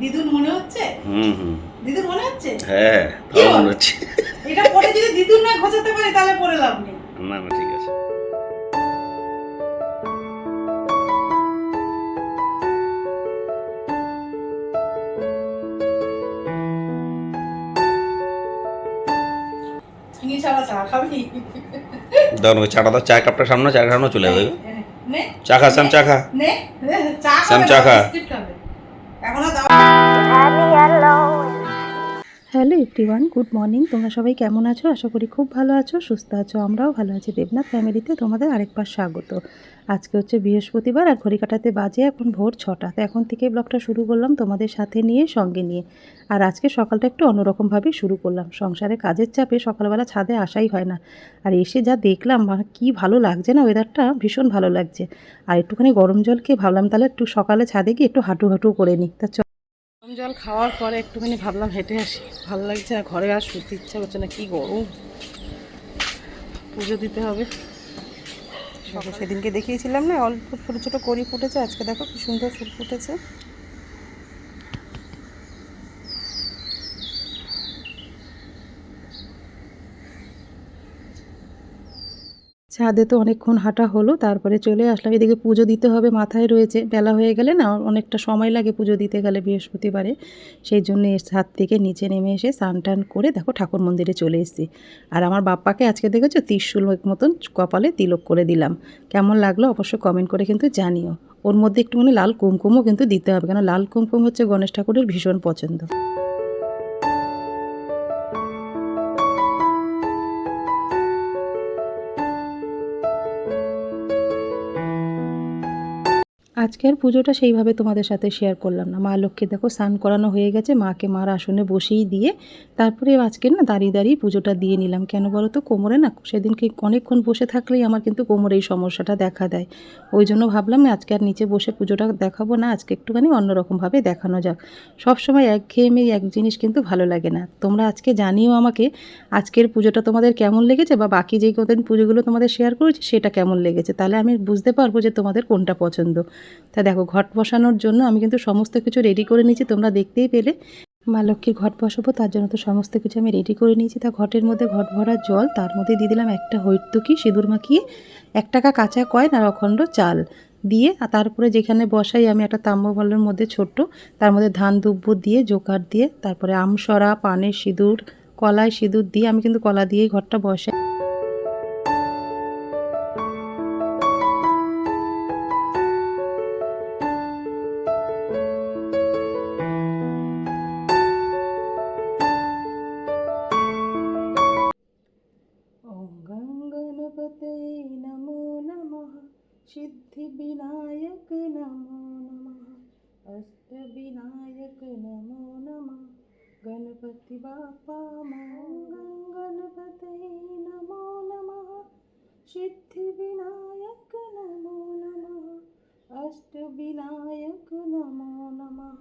দিদুর মনে হচ্ছে? হুম হুম। দিদুর মনে হচ্ছে? হ্যাঁ তাও মনে হচ্ছে। এটা পরে যদি দিদুর না ঘোচাতে পারি তাহলে পরে লাভ নেই। না না ঠিক আছে। চা খাবি? ওই চাটা দাও চা কাপটা সামনে চা সামনে চলে যাবে। চা খা শ্যাম চা খা। শ্যাম চা খা। Hello everyone, good morning. তোমরা সবাই কেমন আছো? আশা করি খুব ভালো আছো, সুস্থ আছো, আমরাও ভালো আছি। দেবনাথ ফ্যামিলিতে তোমাদের আরেকবার স্বাগত। আজকে হচ্ছে বৃহস্পতিবার আর ঘড়ি কাটাতে বাজে এখন ভোর ছটা। তো এখন থেকে ব্লগটা শুরু করলাম তোমাদের সাথে নিয়ে, সঙ্গে নিয়ে। আর আজকে সকালটা একটু অন্যরকমভাবেই শুরু করলাম। সংসারে কাজের চাপে সকালবেলা ছাদে আসাই হয় না। আর এসে যা দেখলাম মানে কি ভালো লাগছে না ওয়েদারটা ভীষণ ভালো লাগছে। আর একটুখানি গরম জল খেয়ে ভাবলাম তাহলে একটু সকালে ছাদে গিয়ে একটু হাঁটু হাঁটু করে নিই। তা গরম জল খাওয়ার পরে একটুখানি ভাবলাম হেঁটে আসি। ভালো লাগছে না, ঘরে আর শুতে ইচ্ছা করছে না, কি গরম। পুজো দিতে হবে। সেদিনকে দেখিয়েছিলাম না, অল্প ছোটো ছোটো করি ফুটেছে, আজকে দেখো কি সুন্দর ফুল ফুটেছে। ছাদে তো অনেকক্ষণ হাঁটা হলো, তারপরে চলে আসলাম। এদিকে পুজো দিতে হবে, মাথায় রয়েছে। বেলা হয়ে গেলে না, অনেকটা সময় লাগে পুজো দিতে গেলে বৃহস্পতিবারে। সেই জন্য ছাদ থেকে নিচে নেমে এসে স্নান টান করে দেখো ঠাকুর মন্দিরে চলে এসেছি। আর আমার বাপ্পাকে আজকে দেখেছ? ত্রিশুল মতন কপালে তিলক করে দিলাম। কেমন লাগল অবশ্য কমেন্ট করে কিন্তু জানিও। ওর মধ্যে একটুখানি লাল কুমকুমও কিন্তু দিতে হবে, কেন? লাল কুমকুম হচ্ছে গণেশ ঠাকুরের ভীষণ পছন্দ। আজকের পুজোটা সেইভাবে তোমাদের সাথে শেয়ার করলাম না। মা লক্ষ্মী দেখো স্নান করানো হয়ে গেছে, মাকে মার আসনে বসেই দিয়ে তারপরে আজকে না দাঁড়িয়ে দাঁড়িয়ে পুজোটা দিয়ে নিলাম। কেন বলো তো, কোমরে না সেদিনকে অনেকক্ষণ বসে থাকলেই আমার কিন্তু কোমরে এই সমস্যাটা দেখা দেয়। ওই জন্য ভাবলাম আজকে আর নিচে বসে পুজোটা দেখাবো না, আজকে একটুখানি অন্যরকমভাবে দেখানো যাক। সবসময় একঘেয়েমি এক জিনিস কিন্তু ভালো লাগে না। তোমরা আজকে জানিও আমাকে আজকের পুজোটা তোমাদের কেমন লেগেছে বা বাকি যেই কদিন পুজোগুলো তোমাদের শেয়ার করেছি সেটা কেমন লেগেছে? তাহলে আমি বুঝতে পারব যে তোমাদের কোনটা পছন্দ। তা দেখো, ঘট বসানোর জন্য আমি কিন্তু সমস্ত কিছু রেডি করে নিয়েছি, তোমরা দেখতেই পেলে। মা লক্ষ্মীর ঘট বসাবো, তার জন্য তো সমস্ত কিছু আমি রেডি করে নিয়েছি। তা ঘটের মধ্যে ঘট ভরা জল, তার মধ্যে দিয়ে দিলাম একটা হৈতুকি সিঁদুর মাখিয়ে এক টাকা কাঁচা কয়েন আর অখণ্ড চাল দিয়ে, আর তারপরে যেখানে বসাই আমি একটা তাম্রবলের মধ্যে ছোট্ট, তার মধ্যে ধান দুব্বো দিয়ে, জোকার দিয়ে, তারপরে আমসরা পানের সিঁদুর কলায় সিঁদুর দিয়ে আমি কিন্তু কলা দিয়েই ঘরটা বসাই। सिद्धिविनायक नमो नमः अष्टविनायक नमो नमः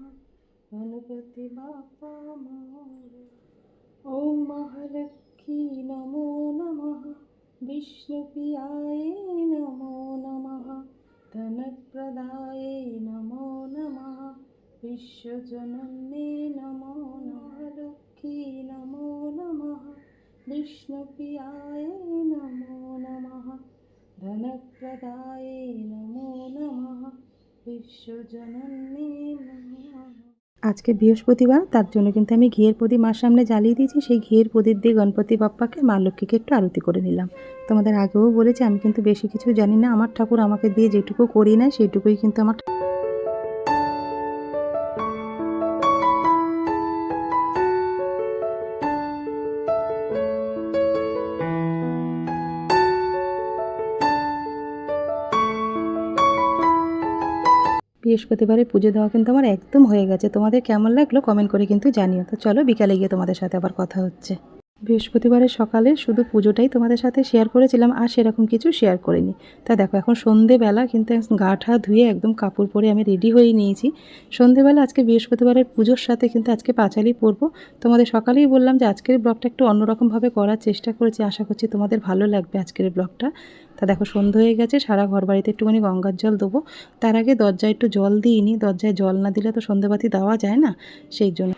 गणपति बाप्पा मोरया। ॐ महालक्ष्मी नमो नमः विष्णुप्रियाय नमो नमः धनप्रदाय नमो नमः विश्वजनन्ये नमो नमः लक्ष्मी नमो नमः विष्णुप्रियाय नमो नमः धनप्रदाय नमो नमः विश्वजनन्ये नमः আজকে বৃহস্পতিবার তার জন্য কিন্তু আমি ঘিয়ের প্রদীপ মার সামনে জ্বালিয়ে দিয়েছি সেই ঘিয়ের প্রদীপ দিয়ে গণপতি বাপ্পাকে মা লক্ষ্মীকে একটু আরতি করে নিলাম তোমাদের আগেও বলেছি আমি কিন্তু বেশি কিছু জানি না আমার ঠাকুর আমাকে দিয়ে যেটুকু করি না সেইটুকুই কিন্তু আমার বৃহস্পতিবারে পুজো দেওয়া কিন্তু আমার একদম হয়ে গেছে। তোমাদের কেমন লাগল কমেন্ট করে কিন্তু জানিও। তো চলো বিকালে গিয়ে তোমাদের সাথে আবার কথা হচ্ছে। বৃহস্পতিবারের সকালে শুধু পুজোটাই তোমাদের সাথে শেয়ার করেছিলাম, আর সেরকম কিছু শেয়ার করিনি। তা দেখো, এখন সন্ধেবেলা, কিন্তু গা ঠা ধুয়ে একদম কাপড় পরে আমি রেডি হয়ে নিয়েছি। সন্ধেবেলা আজকে বৃহস্পতিবারের পুজোর সাথে কিন্তু আজকে পাঁচালি পরবো। তোমাদের সকালেই বললাম যে আজকের ব্লগটা একটু অন্যরকমভাবে করার চেষ্টা করেছি। আশা করছি তোমাদের ভালো লাগবে আজকের ব্লগটা। তা দেখো, সন্ধে হয়ে গেছে, সারা ঘর বাড়িতে একটুখানি গঙ্গার জল দেবো। তার আগে দরজায় একটু জল দিইনি, দরজায় জল না দিলে তো সন্ধেবাতি দেওয়া যায় না, সেই জন্য।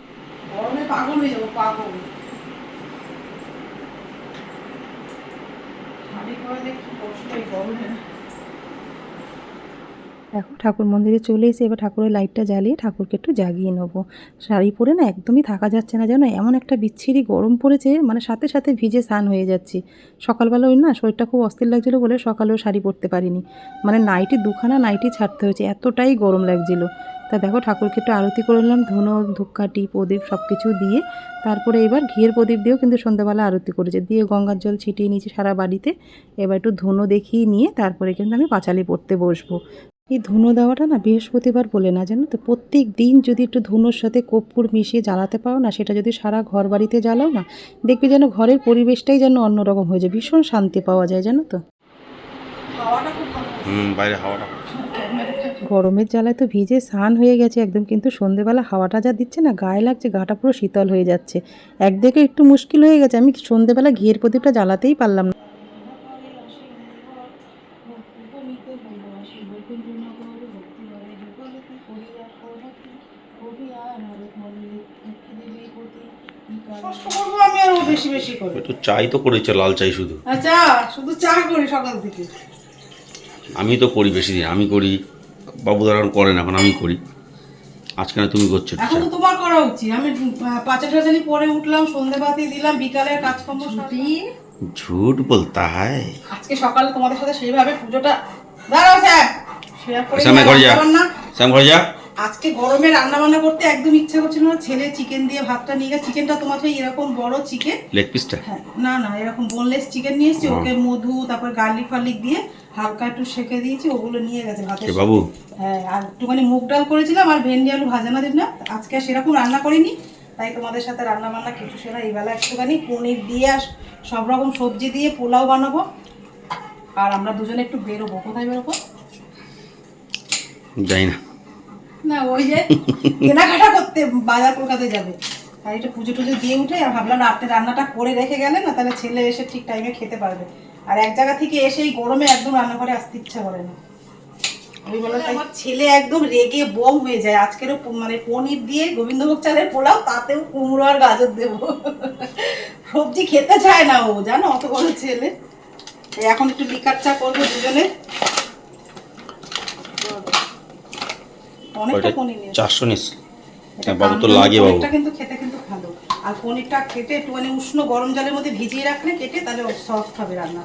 পাগল হয়ে যাব, পাগল। দেখো, ঠাকুর মন্দিরে চলে এসে এবার ঠাকুরের লাইটটা জ্বালিয়ে ঠাকুরকে একটু জাগিয়ে নেব। শাড়ি পরে না একদমই থাকা যাচ্ছে না জানো এমন একটা বিচ্ছিরি গরম পড়েছে মানে সাথে সাথে ভিজে স্নান হয়ে যাচ্ছে। সকালবেলা ওই না শরীরটা খুব অস্থির লাগছিল বলে সকালেও শাড়ি পরতে পারিনি। মানে নাইটি দুখানা নাইটি ছাড়তে হয়েছে, এতটাই গরম লাগছিল। তা দেখো ঠাকুরকে একটু আরতি করে নিলাম, ধুনো, ধূপকাঠি, প্রদীপ সব কিছু দিয়ে তারপরে এবার ঘিয়ের প্রদীপ দিয়েও কিন্তু সন্ধ্যাবেলা আরতি করেছে। দিয়ে গঙ্গার জল ছিটিয়ে নিয়েছি সারা বাড়িতে। এবার একটু ধুনো দেখিয়ে নিয়ে তারপরে কিন্তু আমি পাঁচালি পড়তে বসবো। এই ধুনো দেওয়াটা না বৃহস্পতিবার বলে না, জানো তো? প্রত্যেক দিন যদি একটু ধুনোর সাথে কর্পূর মিশিয়ে জ্বালাতে পারো না, সেটা যদি সারা ঘর বাড়িতে জ্বালাও না, দেখবে যেন ঘরের পরিবেশটাই যেন অন্যরকম হয়ে যায়। ভীষণ শান্তি পাওয়া যায়, জানো তো? হুম, বাইরে হাওয়াটা গরমের জ্বালায় তো ভিজে স্নান হয়ে গেছে একদম কিন্তু সন্ধেবেলা হাওয়াটা যা দিচ্ছে না গায়ে লাগছে গাটা পুরো শীতল হয়ে যাচ্ছে। একদিকে একটু মুশকিল হয়ে গেছে আমি সন্ধেবেলা ঘিয়ের প্রদীপটা জ্বালাতেই পারলাম না। কষ্ট করব বেশি বেশি করে একটু চাই তো করেছে লাল চাই শুধু। আচ্ছা শুধু চা করি সকাল থেকে। আমি তো করি বেশি দিন আমি করি বাবু দাঁড়ান করেন এখন আমি করি। আজকে না তুমি করছ এখন তো তোমার করা উচিত। আমি পাঁচের পাঁচা টাচালি পরে উঠলাম সন্ধে বাতি দিলাম বিকালের কাজকর্ম সারি ঝুট? বলতা হয়। আজকে সকালে তোমাদের সাথে সেইভাবে পুজোটা দাঁড়াও স্যার। শেয়ার করে সামনে ঘরে যা। না শ্যাম ঘরে যা। আজকে গরমে রান্না বান্না করতে একদম ইচ্ছা করছিল না। ছেলে চিকেন দিয়ে ভাতটা নিয়ে গেছে। চিকেনটা তোমার সেই এরকম বড় চিকেন লেগ পিসটা হ্যাঁ না না এরকম বোনলেস চিকেন নিয়ে এসেছি। ওকে মধু তারপর গার্লিক ফার্লিক দিয়ে হালকা একটু সেকে দিয়েছি। ওগুলো নিয়ে গেছে ভাতের বাবু। হ্যাঁ আর একটুখানি মুগ ডাল করেছিলাম। আর ভেন্ডি আলু ভাজা না না। আজকে আর সেরকম রান্না করিনি। তাই তোমাদের সাথে রান্না বান্না কিছু সেরা। এই বেলা একটুখানি পনির দিয়ে আর সব রকম সবজি দিয়ে পোলাও বানাবো। আর আমরা দুজনে একটু বেরোবো। কোথায় বেরোবো? যাই না। না ওই যে কেনাকাটা করতে বাজার কলকাতায় যাবে। তাই একটু পুজো টুজো দিয়ে উঠে আর ভাবলাম রাতে রান্নাটা করে রেখে গেলে না তাহলে ছেলে এসে ঠিক টাইমে খেতে পারবে। আর এক জায়গা থেকে এসে এই গরমে একদম রান্নাঘরে আসতে ইচ্ছা করে না। বলে আমার ছেলে একদম রেগে বোম হয়ে যায়। আজকেরও মানে পনির দিয়ে গোবিন্দভোগ চালের পোলাও তাতেও কুমড়ো আর গাজর দেবো। সবজি খেতে চায় না ও জানো অত বড় ছেলে। এখন একটু লিকার চা করব দুজনে। অনেকটা পনির নিয়ে চারশো নিস বাবু তো লাগে বাবু। কিন্তু খেতে কিন্তু ভালো। আর পনিরটা কেটে একটুখানি উষ্ণ গরম জলের মধ্যে ভিজিয়ে রাখলে কেটে তাহলে সফট হবে রান্না।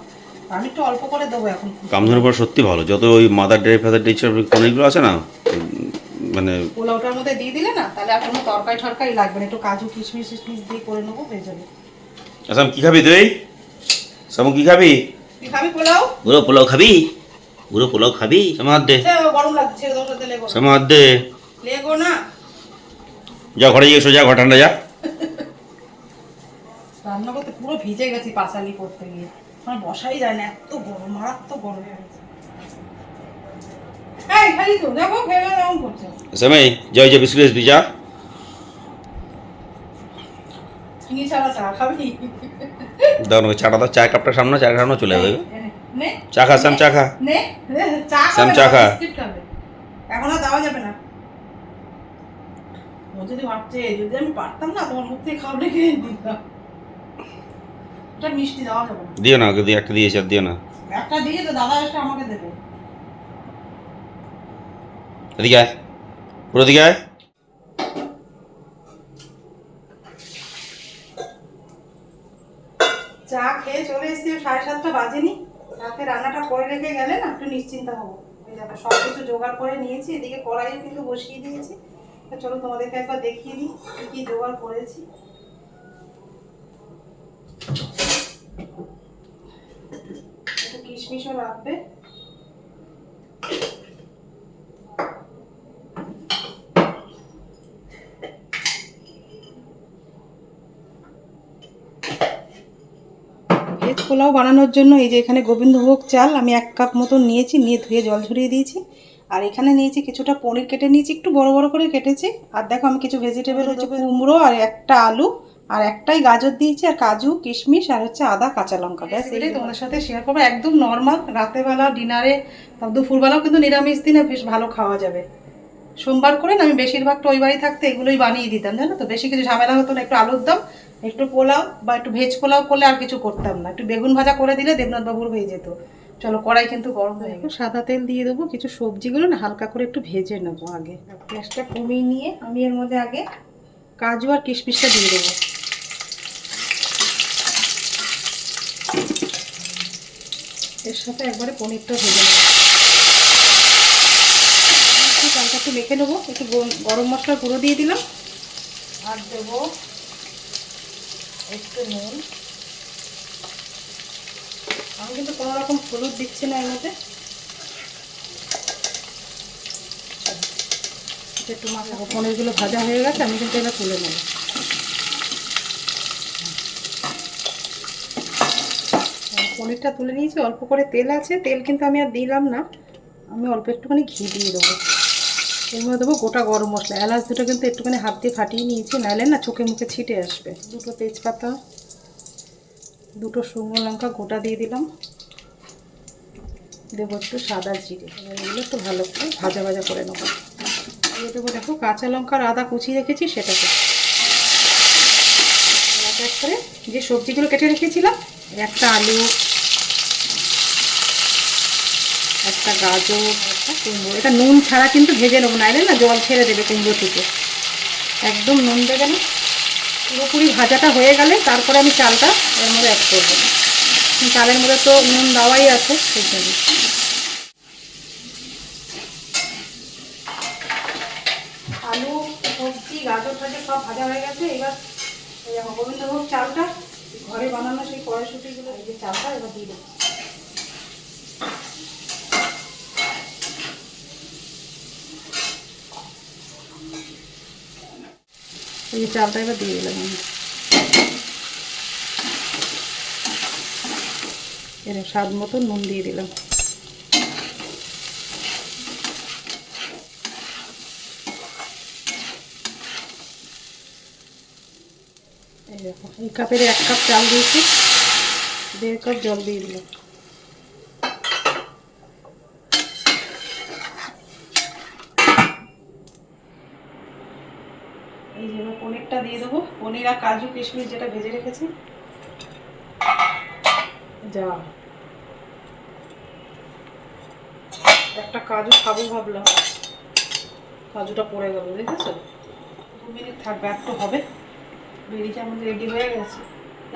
আমি একটু অল্প করে দেবো এখন। কামধেনুর পর সত্যি ভালো। যত ওই মাদার ডে ফাদার ডে পনিরগুলো আছে না মানে পোলাওটার মধ্যে দিয়ে দিলে না তাহলে আর কোনো তরকারি টরকারি লাগবে না। একটু কাজু কিশমিশ টিশমিশ দিয়ে করে নেব হয়ে যাবে। আসাম কি খাবি তুই? সামু কি খাবি? তুই খাবি পোলাও? পুরো পোলাও খাবি? পুরো পোলাও খাবি সামা হাত দে সে গরম লাগছে ছেড়ে দেবো সাথে লেগো না। সামা হাত দে যা ঘরে গিয়ে সোজা যা। রান্না করতে পুরো ভিজে গেছি পাঁচালি করতে গিয়ে। আমার বসাই যায় না এত গরম মারাত্মক গরম হয়ে গেছে চা চাটা দাও চায়ের কাপটা সামনে চায়ের সামনে চলে যাবে। নে চা খা শ্যাম চা খা নে চা খাবে চা খা। এখন আর দেওয়া যাবে না। ও যদি ভাবছে যদি আমি পারতাম না তোমার মুখ থেকে খাবলে কিনে দিতাম এটা মিষ্টি দেওয়া যাবে না। দিও না ওকে দিয়ে একটা দিয়েছে দিও না। একটা দিয়ে তো দাদা এসে আমাকে দেবে। এদিকে আয়। পুরো দিকে আয়। চা খেয়ে চলে এসেছি সাড়ে সাতটা বাজেনি। রাতে রান্নাটা করে রেখে গেলে না একটু নিশ্চিন্ত হব। এই দেখো সব কিছু জোগাড় করে নিয়েছি, এদিকে কড়াইও কিন্তু বসিয়ে দিয়েছি। তো চলো তোমাদেরকে একবার দেখিয়ে দিই কি কি জোগাড় করেছি। একটু কিশমিশও রাখবে পোলাও বানানোর জন্য এই যে এখানে গোবিন্দভোগ চাল আমি এক কাপ মতন নিয়েছি নিয়ে ধুয়ে জল ঝরিয়ে দিয়েছি। আর এখানে নিয়েছি কিছুটা পনির কেটে নিয়েছি একটু বড় বড় করে কেটেছি। আর দেখো আমি কিছু ভেজিটেবল হচ্ছে কুমড়ো আর একটা আলু আর একটাই গাজর দিয়েছি আর কাজু কিশমিশ আর হচ্ছে আদা কাঁচা লঙ্কা। ব্যাস এটাই তোমাদের সাথে শেয়ার করব। একদম নর্মাল রাতেবেলা ডিনারে দুপুরবেলাও কিন্তু নিরামিষ দিনে বেশ ভালো খাওয়া যাবে। সোমবার করে না আমি বেশিরভাগটা ওই বাড়ি থাকতে এগুলোই বানিয়ে দিতাম জানো তো? বেশি কিছু ঝামেলা হতো না একটু আলুর দম একটু পোলাও বা একটু ভেজ পোলাও করলে আর কিছু করতাম না। একটু বেগুন ভাজা করে দিলে দেবনাথ বাবুর হয়ে যেত। চলো কড়াই কিন্তু গরম হয়ে গেল সাদা তেল দিয়ে দেবো কিছু সবজিগুলো না হালকা করে একটু ভেজে নেব আগে। গ্যাসটা কমিয়ে নিয়ে আমি এর মধ্যে আগে কাজু আর কিশমিশটা দিয়ে দেবো। এর সাথে একবারে পনিরটা ভেজে নেব একটু একটু মেখে নেব একটু গরম মশলার গুঁড়ো দিয়ে দিলাম। আর দেবো। একটু নুন। আমি কিন্তু কোনো রকম হলুদ দিচ্ছি না এর একটু মাখাবো পনিরগুলো ভাজা হয়ে গেছে, আমি কিন্তু এটা তুলে নেব। পনিরটা তুলে নিয়েছি, অল্প করে তেল আছে। তেল কিন্তু আমি আর দিলাম না। আমি অল্প একটুখানি ঘি দিয়ে দেবো। এর মধ্যে দেবো গোটা গরম মশলা। এলাচ দুটো কিন্তু একটুখানি হাত দিয়ে ফাটিয়ে নিয়েছি, নাহলে না চোখে মুখে ছিটে আসবে। দুটো তেজপাতা, দুটো শুকনো লঙ্কা গোটা দিয়ে দিলাম। দেবো একটু সাদা জিরে। এগুলো একটু ভালো করে ভাজা ভাজা করে নেব। দিয়ে দেবো দেখো কাঁচা লঙ্কা আর আদা কুচি রেখেছি সেটাকে করে যে সবজিগুলো কেটে রেখেছিলাম, একটা আলু, একটা গাজর কুমড়ো। এটা নুন ছাড়া কিন্তু ভেজে নেব, নাইলে না জল ছেড়ে দেবে কুমড়ো থেকে। একদম নুন দেবে না। পুরোপুরি ভাজাটা হয়ে গেলে তারপরে আমি চালটা এর মধ্যে অ্যাড করব। চালের মধ্যে তো নুন দেওয়াই আছে, সেই জন্য। আলু, সবজি, গাজর টাজর সব ভাজা হয়ে গেছে। এবার গোবিন্দভোগ চালটা ঘরে বানানো সেই কড়াইশুটিগুলো, এই যে চালটা এবার দিয়ে দেবো। এই চালটা এবার দিয়ে দিলাম এর স্বাদ মতো নুন দিয়ে দিলাম। এই কাপের এক কাপ চাল দিয়েছি, দেড় কাপ জল দিয়ে দিলাম। এই যে এবার পনিরটা দিয়ে দেবো। পনির আর কাজু কিশমিশ যেটা ভেজে রেখেছি। যা। একটা কাজু খাব ভাবলাম। কাজুটা পড়ে গেল দেখেছ? দু মিনিট থাকবে একটু হবে। বেরিয়ে আমাদের রেডি হয়ে গেছে।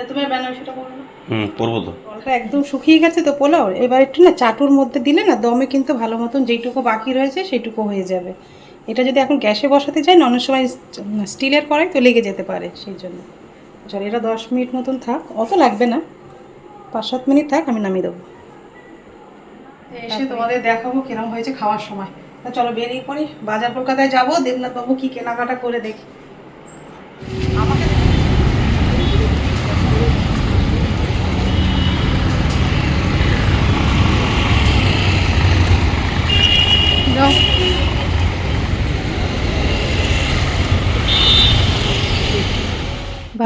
তুমি ব্যানার সেটা করো না। হুম করব তো। জলটা একদম শুকিয়ে গেছে তো পোলাও? এবার একটু না চাটুর মধ্যে দিলে না দমে কিন্তু ভালো মতন যেইটুকু বাকি রয়েছে সেইটুকু হয়ে যাবে। এটা যদি এখন গ্যাসে বসাতে চাই না অনেক সময় স্টিলের কড়াই তো লেগে যেতে পারে সেই জন্য। চল এটা দশ মিনিট মতন থাক অত লাগবে না। পাঁচ সাত মিনিট থাক আমি নামিয়ে দেবো। এসে তোমাদের দেখাবো কেরম হয়েছে খাওয়ার সময়। তা চলো বেরিয়ে পড়ি বাজার কলকাতায় যাব দেবনাথবাবু কি কেনাকাটা করে দেখি।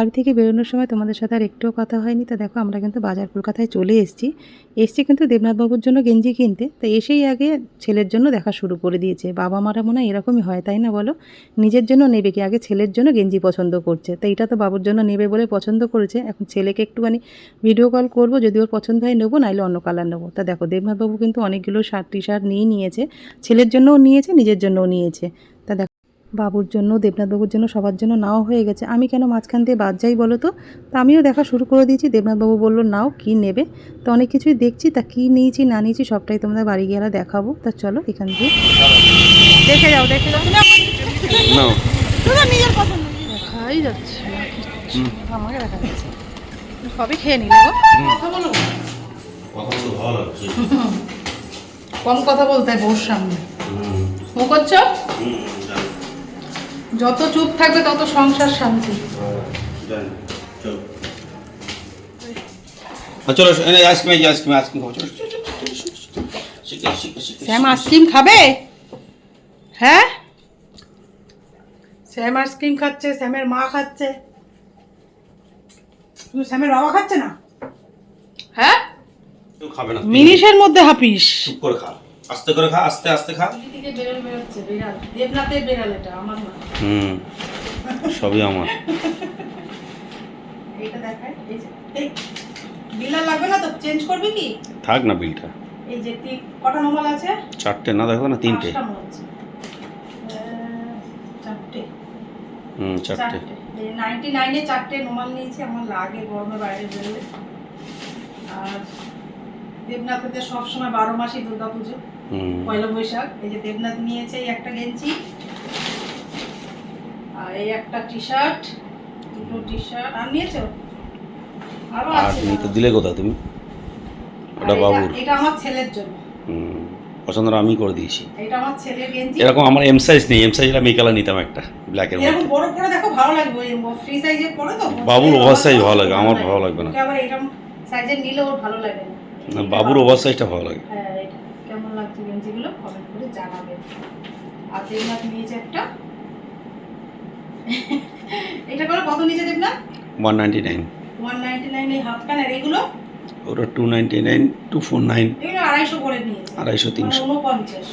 বাড়ি থেকে বেরোনোর সময় তোমাদের সাথে আর একটুও কথা হয়নি। তো দেখো, আমরা কিন্তু বাজার কলকাতায় চলে এসেছি। এসছি কিন্তু দেবনাথবাবুর জন্য গেঞ্জি কিনতে। তো এসেই আগে ছেলের জন্য দেখা শুরু করে দিয়েছে। বাবা মারা মনে হয় এরকমই হয়, তাই না বলো? নিজের জন্য নেবে কি? আগে ছেলের জন্য গেঞ্জি পছন্দ করছে। তো এটা তো বাবুর জন্য নেবে বলে পছন্দ করেছে। এখন ছেলেকে একটুখানি ভিডিও কল করব, যদি ওর পছন্দ হয় নেব, নাইলে অন্য কালার নেব। তা দেখো, দেবনাথবাবু কিন্তু অনেকগুলো শার্ট টি শার্ট নিয়ে নিয়েছে। ছেলের জন্যও নিয়েছে, নিজের জন্যও নিয়েছে। বাবুর জন্য দেবনাথবাবুর জন্য সবার জন্য নাও হয়ে গেছে। আমি কেন মাঝখান দিয়ে বাদ যাই বলো তো? তা আমিও দেখা শুরু করে দিয়েছি। দেবনাথবাবু বলল নাও কি নেবে? তো অনেক কিছুই দেখছি তা কি নিয়েছি না নিয়েছি সবটাই তোমাদের বাড়ি গিয়ে আর দেখাবো। তা চলো এখান দিয়ে। দেখে যাও দেখে যাও নিজের পছন্দ। দেখাই যাচ্ছে আমাকে দেখা যাচ্ছে। সবই খেয়ে নিলে ভালো কম কথা বলতে বউর সামনে। ও করছ? যত চুপ থাকবে তত সংসার শান্তি হ্যাঁ, চলো এনে আইসক্রিম এই আইসক্রিম আইসক্রিম খাব স্যাম আইসক্রিম খাবে হ্যাঁ স্যাম আইসক্রিম খাচ্ছে স্যামের মা খাচ্ছে কিন্তু স্যামের বাবা খাচ্ছে না হ্যাঁ খাবে না মিনিশের মধ্যে হাপিস চুপ করে খা আস্তে করে খা আস্তে আস্তে খা। হুম সবই আমার। থাক না বিলটা। চারটে না দেখো না তিনটে। পাঁচটা হচ্ছে। আহ, চারটে। হুম চারটে। চারটে। নাইনটি নাইনে চারটে নোমাল নিয়েছি আমার লাগে গরমে বাইরে বেরোলে। আর সবসময় বারো মাসই দুর্গা পুজো পয়লা বৈশাখ এই যে দেবনাথ নিয়েছে এই একটা গেঞ্জি আর এই একটা টি শার্ট দুটো টি শার্ট আর নিয়েছো? আরও আর আছে তুমি তো দিলে কোথায় তুমি? ওটা বাবুর। এটা আমার ছেলের জন্য। হুম পছন্দ আমি করে দিয়েছি। এটা আমার ছেলের গেঞ্জি। এরকম আমার এম সাইজ নেই এম সাইজ আমি কালার নিতাম একটা ব্ল্যাকের এরকম মধ্যে। বড় করে দেখো ভালো লাগবে ফ্রি সাইজে পরে তো? বাবুর ওভার সাইজ ভালো লাগে আমার ভালো লাগবে না। আবার এরকম সাইজের নিলে ওর ভালো লাগে। না না, বাবুর ওভার সাইজটা ভালো লাগে। হ্যাঁ। গেঞ্জিগুলো কমেন্ট করে জানাবেন আর দেবনাথ নিয়েছে একটা। এটা করে কত নিয়েছে Debnath? One ninety nine one ninety nine এই হাফ প্যান্ট আর এগুলো? ওটা two ninety nine two four nine এগুলো আড়াইশো করে নিয়েছে। আড়াইশো তিনশো। মানে উনপঞ্চাশ।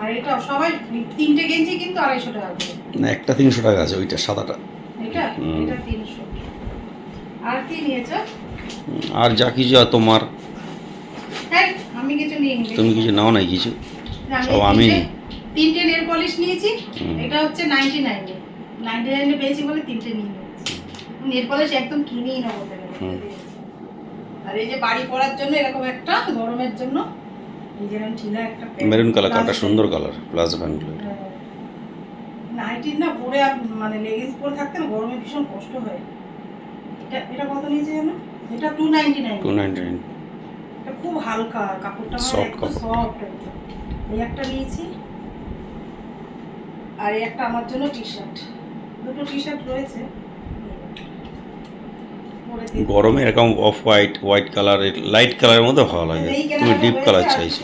আর এটা সবাই তিনটে গেঞ্জি কিন্তু আড়াইশো টাকা না একটা তিনশো টাকা আছে ওইটা সাদাটা। এটা? এটা তিনশো। আর কি নিয়েছো? আর যা কিছু তোমার আমি কিছু নিয়ে নিই তুমি কিছু নাও নাই কিছু? সব আমি তিনটে-। নেল পলিশ নিয়েছি এটা হচ্ছে নাইনটি নাইনে নাইনটি নাইনে পেয়েছি বলে তিনটে নিয়ে নিয়েছি। নেল পলিশ একদম কিনেই না বলতে আর এই যে বাড়ি পরার জন্য এরকম একটা গরমের জন্য মেরুন কালার কালারটা সুন্দর কালার প্লাজো প্যান্টগুলো। নাইটির না পরে মানে লেগিংস পরে থাকতে না গরমে ভীষণ কষ্ট হয়। এটা এটা কত নিয়েছে জানো? এটা two ninety nine two ninety nine এটা খুব হালকা কাপড়টা একটু সফট এই একটা নিয়েছি। আর এই একটা আমার জন্য টি শার্ট দুটো টি শার্ট রয়েছে গরমে এরকম অফ হোয়াইট হোয়াইট কালারের লাইট কালারের মধ্যে ভালো লাগে। তুমি ডিপ কালার চাইছি।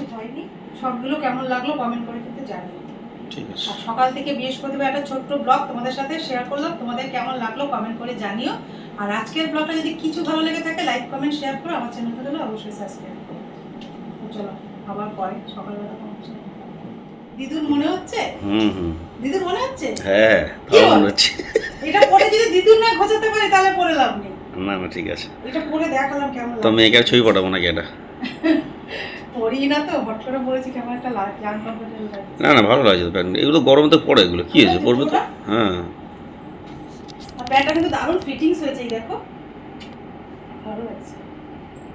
সবগুলো কেমন লাগল কমেন্ট করে কিন্তু জানিও। ঠিক আছে। সকাল থেকে বৃহস্পতিবার একটা ছোট্ট ব্লগ তোমাদের সাথে শেয়ার করলাম। তোমাদের কেমন লাগল কমেন্ট করে জানিও। আর আজকের ব্লগটা যদি কিছু ভালো লেগে থাকে লাইক কমেন্ট শেয়ার করো। আমার চ্যানেলটা অবশ্যই সাবস্ক্রাইব করো। চলো আবার পরে সকালবেলা দিদুর মনে হচ্ছে? হুম হুম। দিদুর মনে হচ্ছে? হ্যাঁ তাও মনে হচ্ছে। এটা পরে যদি দিদুর না ঘোচাতে পারি তাহলে পরে লাভ নেই। না না ঠিক আছে। এটা পরে দেখালাম কেমন তো মেয়েকে ছবি পাঠাবো নাকি এটা? পরি না তো হট করে বলেছি কেমন একটা আনকমফোর্টেবল না না ভালো লাগছে তো প্যান্ট এগুলো গরমে তো পড়ে এগুলো। কি হয়েছে? পড়বে তো? হ্যাঁ। আর প্যান্টটা কিন্তু দারুণ ফিটিংস হয়েছে দেখো। ভালো লাগছে।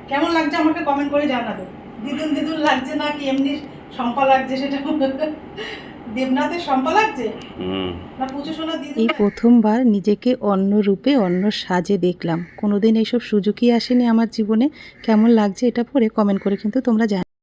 কেমন লাগছে আমাকে কমেন্ট করে জানাবে। দিদুন দিদুন লাগছে না কি এমনি শম্পা লাগছে সেটা দেবনাথের শম্পা লাগছে? এই প্রথমবার নিজেকে অন্য রূপে অন্য সাজে দেখলাম। কোনোদিন এইসব সুযোগই আসেনি আমার জীবনে। কেমন লাগছে এটা পরে কমেন্ট করে কিন্তু তোমরা জানো